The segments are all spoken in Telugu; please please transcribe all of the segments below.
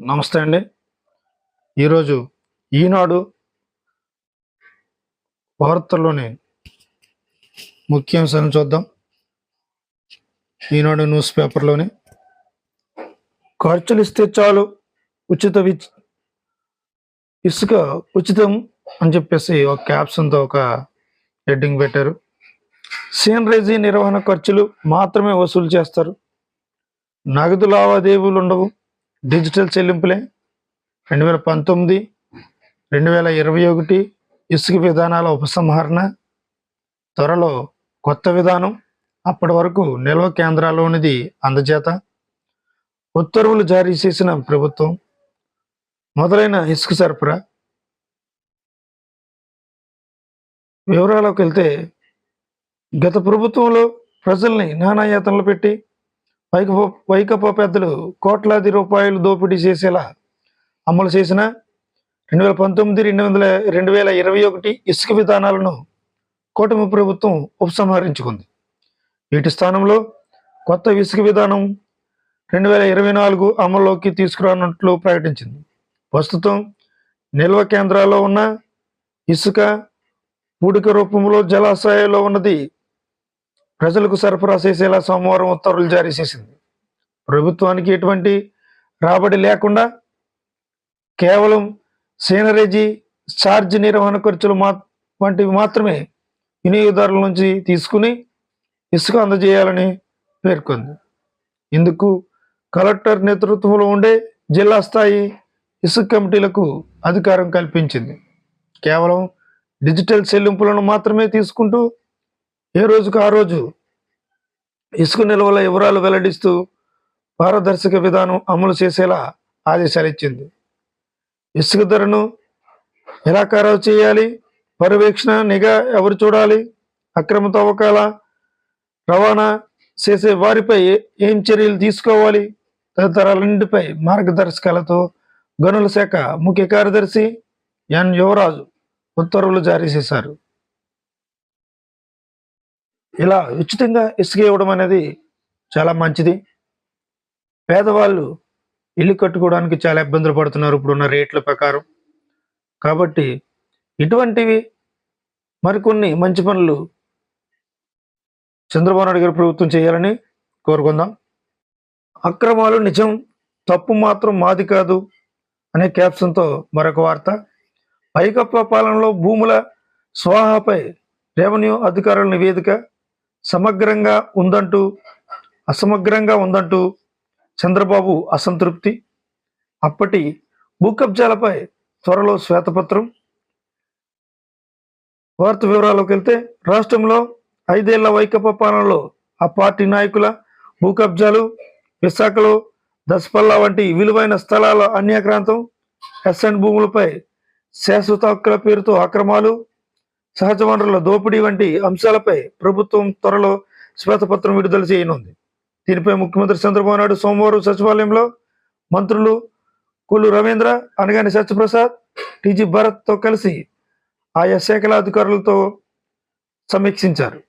నమస్తే అండి. ఈరోజు ఈనాడు వార్తల్లోని ముఖ్యాంశాలను చూద్దాం. ఈనాడు న్యూస్ పేపర్లోని ఖర్చులు ఇస్తే చాలు ఉచిత విచ్ ఇసుక ఉచితం అని చెప్పేసి ఒక క్యాప్షన్తో ఒక హెడ్డింగ్ పెట్టారు. సీనరేజీ నిర్వహణ ఖర్చులు మాత్రమే వసూలు చేస్తారు. నగదు లావాదేవీలు ఉండవు డిజిటల్ చెల్లింపులే. రెండు వేల పంతొమ్మిది రెండు వేల ఇరవై ఒకటి ఇసుక విధానాల ఉపసంహరణ. త్వరలో కొత్త విధానం అప్పటి వరకు నిల్వ కేంద్రాల్లోనిది అందజేత. ఉత్తర్వులు జారీ చేసిన ప్రభుత్వం. మొదలైన ఇసుక సరఫరా. వివరాలకు వెళ్తే గత ప్రభుత్వంలో ప్రజల్ని నానాయాతనలు పెట్టి వైకపో వైకపో పెద్దలు కోట్లాది రూపాయలు దోపిడీ చేసేలా అమలు చేసిన రెండు వేల పంతొమ్మిది రెండు వందల రెండు వేల ఇరవై ఒకటి ఇసుక విధానాలను కూటమి ప్రభుత్వం ఉపసంహరించుకుంది. వీటి స్థానంలో కొత్త ఇసుక విధానం రెండు వేల ఇరవై నాలుగు అమల్లోకి తీసుకురానున్నట్లు ప్రకటించింది. ప్రస్తుతం నిల్వ కేంద్రాల్లో ఉన్న ఇసుక పూడిక రూపంలో జలాశయాల్లో ఉన్నది ప్రజలకు సరఫరా చేసేలా సోమవారం ఉత్తర్వులు జారీ చేసింది. ప్రభుత్వానికి ఎటువంటి రాబడి లేకుండా కేవలం సీనరేజీ ఛార్జ్ నిర్వహణ ఖర్చులు మా వంటివి మాత్రమే వినియోగదారుల నుంచి తీసుకుని ఇసుక అందజేయాలని పేర్కొంది. ఇందుకు కలెక్టర్ నేతృత్వంలో ఉండే జిల్లా స్థాయి ఇసుక కమిటీలకు అధికారం కల్పించింది. కేవలం డిజిటల్ చెల్లింపులను మాత్రమే తీసుకుంటూ ఏ రోజుకు ఆ రోజు? ఇసుక నిల్వల వివరాలు వెల్లడిస్తూ పారదర్శక విధానం అమలు చేసేలా ఆదేశాలు ఇచ్చింది. ఇసుక ధరను ఎలా ఖరారు చేయాలి? పర్యవేక్షణ నిఘా ఎవరు చూడాలి? అక్రమ తవ్వకాల రవాణా చేసే వారిపై ఏ- ఏం చర్యలు తీసుకోవాలి? తదితరాలన్నింటిపై మార్గదర్శకాలతో గనుల శాఖ ముఖ్య కార్యదర్శి ఎన్ యువరాజు ఉత్తర్వులు జారీ చేశారు. ఇలా ఉచితంగా ఇసుక ఇవ్వడం అనేది చాలా మంచిది. పేదవాళ్ళు ఇల్లు కట్టుకోవడానికి చాలా ఇబ్బందులు పడుతున్నారు ఇప్పుడున్న రేట్ల ప్రకారం. కాబట్టి ఇటువంటివి మరికొన్ని మంచి పనులు చంద్రబాబు నాయుడు గారి ప్రభుత్వం చేయాలని కోరుకుందాం. అక్రమాలు నిజం తప్పు మాత్రం మాది కాదు అనే క్యాప్షన్తో మరొక వార్త. పైకప్ప పాలనలో భూముల స్వాహాపై రెవెన్యూ అధికారుల నివేదిక సమగ్రంగా ఉందంటూ అసమగ్రంగా ఉందంటూ చంద్రబాబు అసంతృప్తి. అప్పటి భూ కబ్జాలపై త్వరలో శ్వేతపత్రం. వార్త వివరాల్లోకి వెళ్తే రాష్ట్రంలో ఐదేళ్ళ వైకప్ప పాలనలో ఆ పార్టీ నాయకుల భూ కబ్జాలు విశాఖలో దసపల్లా వంటి విలువైన స్థలాల అన్యాక్రాంతం ఎస్ఎన్ భూములపై శాశ్వత హక్కుల పేరుతో అక్రమాలు సహజ వనరుల దోపిడీ వంటి అంశాలపై ప్రభుత్వం త్వరలో శ్వేతపత్రం విడుదల చేయనుంది. దీనిపై ముఖ్యమంత్రి చంద్రబాబు నాయుడు సోమవారం సచివాలయంలో మంత్రులు కొల్లు రవీంద్ర అనగాని సత్యప్రసాద్ టీజీ భరత్తో కలిసి ఆయా శాఖల అధికారులతో సమీక్షించారు.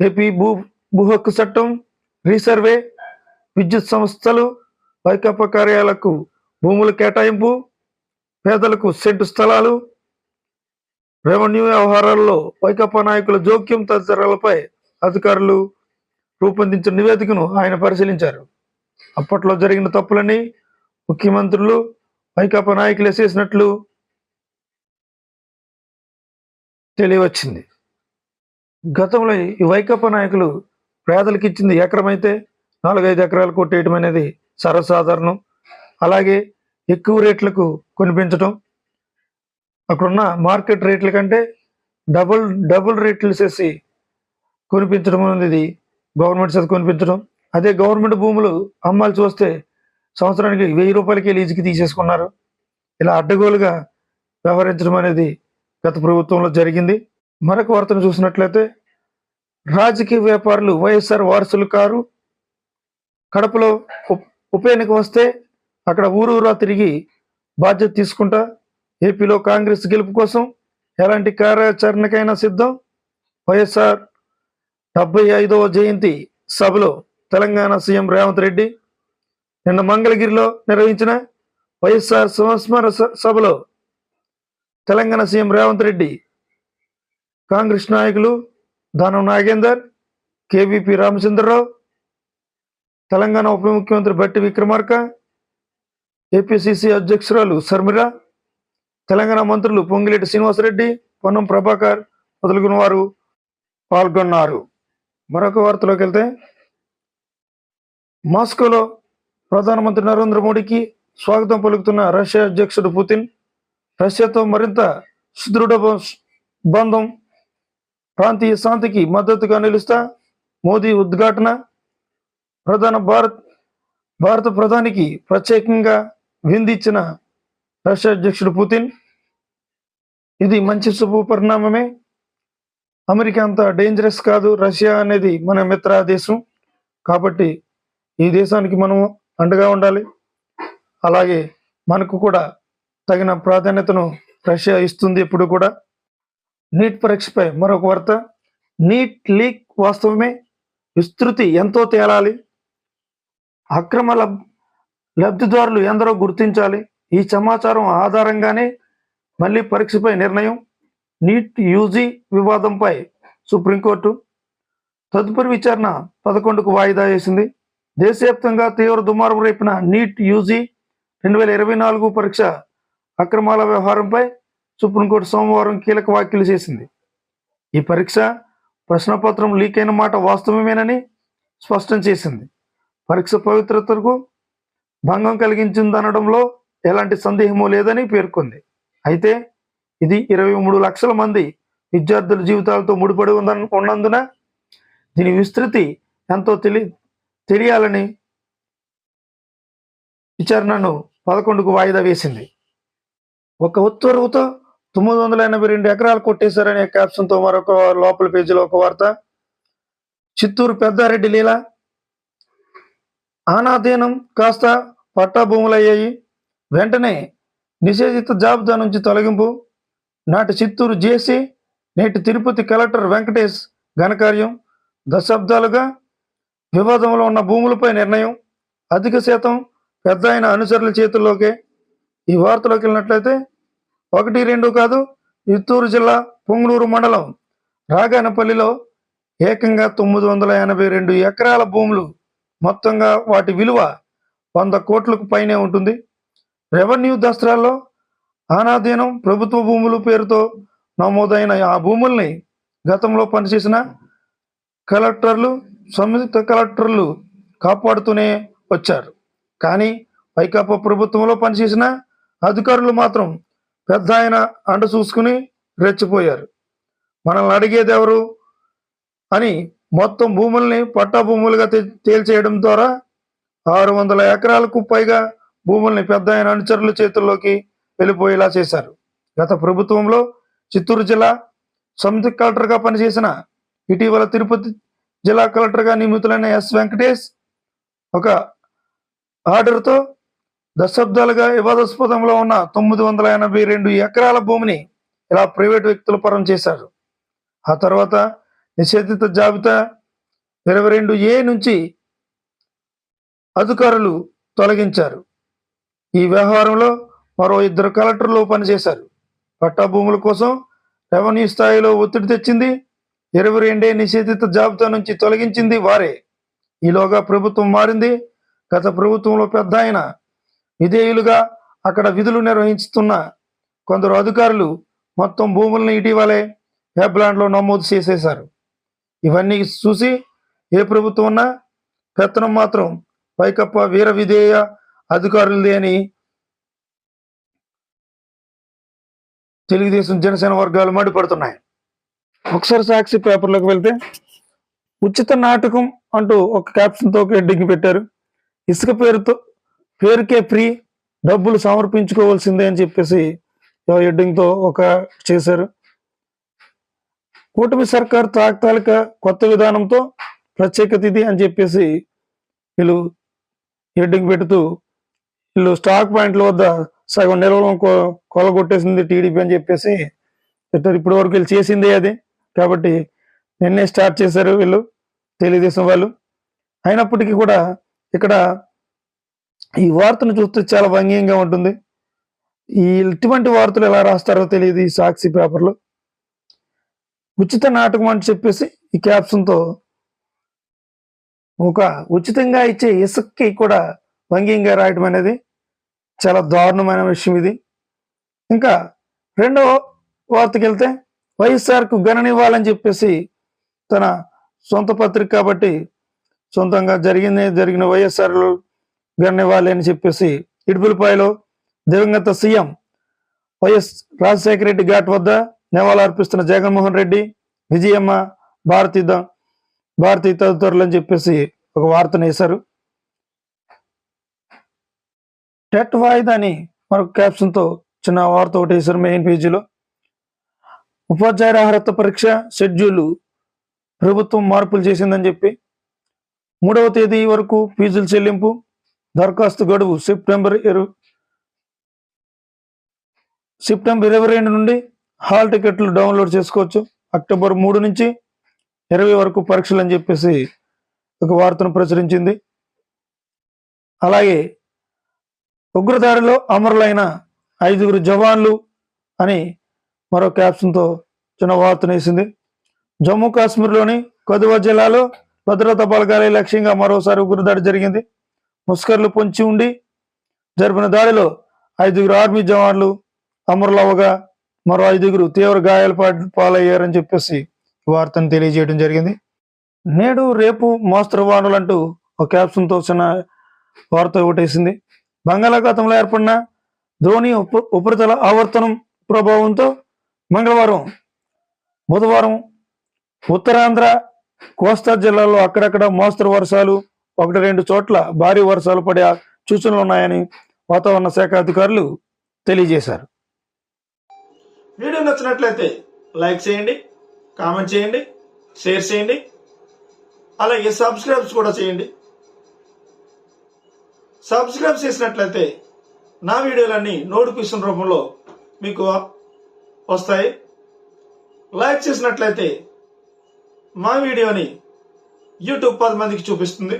ఏపీ భూ భూ హక్కు చట్టం రీసర్వే విద్యుత్ సంస్థలు వైకాపా కార్యాలకు భూముల కేటాయింపు పేదలకు సెంటు స్థలాలు రెవెన్యూ వ్యవహారాల్లో వైకాపా నాయకుల జోక్యం తదితరాలపై అధికారులు రూపొందించిన నివేదికను ఆయన పరిశీలించారు. అప్పట్లో జరిగిన తప్పులని ముఖ్యమంత్రులు వైకాపా నాయకులు చేసినట్లు తెలియవచ్చింది. గతంలో ఈ వైకాపా నాయకులు పేదలకు ఇచ్చింది ఎకరమైతే నాలుగైదు ఎకరాలు కొట్టేయటం అనేది సర్వసాధారణం. అలాగే ఎక్కువ రేట్లకు కొనిపించడం అక్కడున్న మార్కెట్ రేట్ల కంటే డబుల్ డబుల్ రేట్లు చేసి కొనిపించడం అనేది గవర్నమెంట్ చేత కొనిపించడం. అదే గవర్నమెంట్ భూములు అమ్మాల్సి వస్తే సంవత్సరానికి వెయ్యి రూపాయలకి లీజుకి తీసేసుకున్నారు. ఇలా అడ్డగోలుగా వ్యవహరించడం అనేది గత ప్రభుత్వంలో జరిగింది. మరొక వార్తను చూసినట్లయితే రాజకీయ వ్యాపారులు వైఎస్ఆర్ వారసులు కారు కడపలో ఉప ఎన్నిక వస్తే అక్కడ ఊరూరా తిరిగి బాధ్యత తీసుకుంటా ఏపీలో కాంగ్రెస్ గెలుపు కోసం ఎలాంటి కార్యాచరణకైనా సిద్ధం? వైఎస్ఆర్ డెబ్బై ఐదవ జయంతి సభలో తెలంగాణ సీఎం రేవంత్ రెడ్డి నిన్న మంగళగిరిలో నిర్వహించిన వైఎస్ఆర్ సంస్మరణ స- సభలో తెలంగాణ సీఎం రేవంత్ రెడ్డి కాంగ్రెస్ నాయకులు దానం నాగేందర్ కేవీపీ రామచంద్రరావు తెలంగాణ ఉప ముఖ్యమంత్రి బట్టి విక్రమార్క ఏపీసీసీ అధ్యక్షురాలు శర్మిల తెలంగాణ మంత్రులు పొంగిలేటి శ్రీనివాసరెడ్డి పొన్నం ప్రభాకర్ మొదలుగున వారు పాల్గొన్నారు. మరొక వార్తలోకి వెళ్తే మాస్కోలో ప్రధానమంత్రి నరేంద్ర మోడీకి స్వాగతం పలుకుతున్న రష్యా అధ్యక్షుడు పుతిన్ రష్యాతో మరింత సుదృఢ బంధం ప్రాంతీయ శాంతికి మద్దతుగా నిలుస్తా మోదీ ఉద్ఘాటన ప్రధాన భారత్ భారత ప్రధానికి ప్రత్యేకంగా విందిచ్చిన రష్యా అధ్యక్షుడు పుతిన్. ఇది మంచి శుభ పరిణామమే. అమెరికా అంత డేంజరస్ కాదు. రష్యా అనేది మన మిత్ర దేశం. కాబట్టి ఈ దేశానికి మనం అండగా ఉండాలి. అలాగే మనకు కూడా తగిన ప్రాధాన్యతను రష్యా ఇస్తుంది ఇప్పుడు కూడా. నీట్ పరీక్షపై మరొక వార్త. నీట్ లీక్ వాస్తవమే. విస్తృతి ఎంతో తేలాలి. అక్రమ లబ్ లబ్ధిదారులు ఎందరో గుర్తించాలి. ఈ సమాచారం ఆధారంగానే మళ్ళీ పరీక్షపై నిర్ణయం నీట్ యూజీ వివాదంపై సుప్రీంకోర్టు తదుపరి విచారణ పదకొండుకు వాయిదా వేసింది. దేశవ్యాప్తంగా తీవ్ర దుమారం రేపిన నీట్ యూజీ రెండు వేల ఇరవై నాలుగు పరీక్ష అక్రమాల వ్యవహారంపై సుప్రీంకోర్టు సోమవారం కీలక వ్యాఖ్యలు చేసింది. ఈ పరీక్ష ప్రశ్నపత్రం లీక్ అయిన మాట వాస్తవమేనని స్పష్టం చేసింది. పరీక్ష పవిత్రతకు భంగం కలిగించిందనడంలో ఎలాంటి సందేహమూ లేదని పేర్కొంది. అయితే ఇది ఇరవై మూడు లక్షల మంది విద్యార్థుల జీవితాలతో ముడిపడి ఉందన్ ఉన్నందున దీని విస్తృతి ఎంతో తెలి తెలియాలని విచారణను పదకొండుకు వాయిదా వేసింది. ఒక ఉత్తర్వుతో తొమ్మిది వందల ఎనభై రెండు ఎకరాలు కొట్టేశారనే క్యాప్షన్తో మరొక లోపల పేజీలో ఒక వార్త. చిత్తూరు పెద్దారెడ్డి లీల. ఆనాధీనం కాస్త పట్టా భూములయ్యాయి వెంటనే నిషేధిత జాబితా నుంచి తొలగింపు. నాటి చిత్తూరు జేసీ నేటి తిరుపతి కలెక్టర్ వెంకటేష్ ఘనకార్యం. దశాబ్దాలుగా వివాదంలో ఉన్న భూములపై నిర్ణయం. అధిక శాతం పెద్ద ఆయన అనుచరుల చేతుల్లోకే. ఈ వార్తలోకి వెళ్ళినట్లయితే ఒకటి రెండు కాదు చిత్తూరు జిల్లా పొంగునూరు మండలం రాగానపల్లిలో ఏకంగా తొమ్మిది వందల ఎనభై రెండు ఎకరాల భూములు. మొత్తంగా వాటి విలువ వంద కోట్లకు పైనే ఉంటుంది. రెవెన్యూ దస్త్రాల్లో ఆనాధీనం ప్రభుత్వ భూములు పేరుతో నమోదైన ఆ భూముల్ని గతంలో పనిచేసిన కలెక్టర్లు సంయుక్త కలెక్టర్లు కాపాడుతూనే వచ్చారు. కానీ వైకాపా ప్రభుత్వంలో పనిచేసిన అధికారులు మాత్రం పెద్ద ఆయన అండ చూసుకుని రెచ్చిపోయారు. మనల్ని అడిగేది ఎవరు అని మొత్తం భూముల్ని పట్టా భూములుగా తేల్చేయడం ద్వారా ఆరు వందల ఎకరాలకు పైగా భూముల్ని పెద్ద ఆయన అనుచరుల చేతుల్లోకి వెళ్ళిపోయేలా చేశారు. గత ప్రభుత్వంలో చిత్తూరు జిల్లా సంయుక్త కలెక్టర్గా పనిచేసిన ఇటీవల తిరుపతి జిల్లా కలెక్టర్గా నియమితులైన ఎస్ వెంకటేష్ ఒక ఆర్డర్తో దశాబ్దాలుగా వివాదాస్పదంలో ఉన్న తొమ్మిది వందల ఎనభై రెండు ఎకరాల భూమిని ఇలా ప్రైవేట్ వ్యక్తుల పరం చేశారు. ఆ తర్వాత నిషేధిత జాబితా ఇరవై రెండు ఏ నుంచి అధికారులు తొలగించారు. ఈ వ్యవహారంలో మరో ఇద్దరు కలెక్టర్లు పనిచేశారు. పట్టా భూముల కోసం రెవెన్యూ స్థాయిలో ఒత్తిడి తెచ్చింది ఇరవై రెండే నిషేధిత జాబితా నుంచి తొలగించింది వారే. ఈలోగా ప్రభుత్వం మారింది. గత ప్రభుత్వంలో పెద్ద ఆయన విధేయులుగా అక్కడ విధులు నిర్వహిస్తున్న కొందరు అధికారులు మొత్తం భూములను ఇటీవలే వెబ్లాండ్లో నమోదు చేసేశారు. ఇవన్నీ చూసి ఏ ప్రభుత్వం ఉన్నా పెత్తనం మాత్రం వైకప్ప వీర విధేయ అధికారులది అని తెలుగుదేశం జనసేన వర్గాలు మండిపడుతున్నాయి. ఒకసారి సాక్షి పేపర్లోకి వెళ్తే ఉచిత నాటకం అంటూ ఒక క్యాప్షన్తో హెడ్డింగ్ పెట్టారు. ఇసుక పేరుతో పేరుకే ఫ్రీ డబ్బులు సమర్పించుకోవాల్సిందే అని చెప్పేసి హెడ్డింగ్తో ఒక చేశారు. కూటమి సర్కార్ తాత్కాలిక కొత్త విధానంతో ప్రత్యేకత ఇది అని చెప్పేసి వీళ్ళు హెడ్డింగ్ పెడుతూ వీళ్ళు స్టాక్ పాయింట్ల వద్ద సగం నిల్వలను కొలగొట్టేసింది టీడీపీ అని చెప్పేసి పెట్టారు. ఇప్పటి వరకు వీళ్ళు చేసిందే అది. కాబట్టి నిన్నే స్టార్ట్ చేశారు వీళ్ళు తెలుగుదేశం వాళ్ళు. అయినప్పటికీ కూడా ఇక్కడ ఈ వార్తను చూస్తే చాలా భంగీయంగా ఉంటుంది. ఈ ఇటువంటి వార్తలు ఎలా రాస్తారో తెలియదు ఈ సాక్షి పేపర్లో. ఉచిత నాటకం అని చెప్పేసి ఈ క్యాప్షన్తో ఒక ఉచితంగా ఇచ్చే ఇసుక్కి కూడా భంగ్యంగా రాయటం అనేది చాలా దారుణమైన విషయం ఇది. ఇంకా రెండవ వార్తకి వెళ్తే వైఎస్ఆర్కు గణనివ్వాలని చెప్పేసి తన సొంత పత్రిక కాబట్టి సొంతంగా జరిగింది జరిగిన వైఎస్ఆర్లు గణనివ్వాలి అని చెప్పేసి ఇడుపులపాయలో దివంగత సీఎం వైఎస్ రాజశేఖర రెడ్డి ఘాట్ వద్ద నివాళులర్పిస్తున్న జగన్మోహన్ రెడ్డి విజయమ్మ భారతీ భారతి తదితరులు అని చెప్పేసి ఒక వార్తను వేశారు. టెట్ వాయిదా అని మరొక క్యాప్షన్తో చిన్న వార్త ఒకటి వేశారు మెయిన్ పేజీలో ఉపాధ్యాయుల అర్హత పరీక్ష షెడ్యూల్ ప్రభుత్వం మార్పులు చేసిందని చెప్పి. మూడవ తేదీ వరకు ఫీజుల చెల్లింపు దరఖాస్తు గడువు సెప్టెంబర్ ఇరవై సెప్టెంబర్ ఇరవై రెండు నుండి హాల్ టికెట్లు డౌన్లోడ్ చేసుకోవచ్చు. అక్టోబర్ మూడు నుంచి ఇరవై వరకు పరీక్షలు అని చెప్పేసి ఒక వార్తను ప్రచురించింది. అలాగే ఉగ్రదారిలో అమరులైన ఐదుగురు జవాన్లు అని మరో క్యాప్షన్తో చిన్న వార్తనేసింది జమ్మూ కాశ్మీర్లోని కదువా జిల్లాలో భద్రతా బలగాలే లక్ష్యంగా మరోసారి ఉగ్రదాడి జరిగింది. ముస్కర్లు పొంచి ఉండి జరిపిన దాడిలో ఐదుగురు ఆర్మీ జవాన్లు అమరులవగా మరో ఐదుగురు తీవ్ర గాయాల పాలయ్యారని చెప్పేసి వార్తను తెలియజేయడం జరిగింది. నేడు రేపు మోస్తరు వానలు అంటూ ఒక క్యాప్షన్తో చిన్న వార్త ఒకటేసింది బంగాళాఖాతంలో ఏర్పడిన ధోని ఉప ఉపరితల ఆవర్తనం ప్రభావంతో మంగళవారం బుధవారం ఉత్తరాంధ్ర కోస్తా జిల్లాలో అక్కడక్కడ మోస్తరు వర్షాలు ఒకటి రెండు చోట్ల భారీ వర్షాలు పడే సూచనలు ఉన్నాయని వాతావరణ శాఖ అధికారులు తెలియజేశారు. వీడియో నచ్చినట్లయితే లైక్ చేయండి కామెంట్ చేయండి షేర్ చేయండి అలాగే సబ్స్క్రైబ్స్ కూడా చేయండి. సబ్స్క్రైబ్ చేసినట్లయితే నా వీడియోలన్నీ నోటిఫికేషన్ రూపంలో మీకు వస్తాయి. లైక్ చేసినట్లయితే మా వీడియోని యూట్యూబ్ పది మందికి చూపిస్తుంది.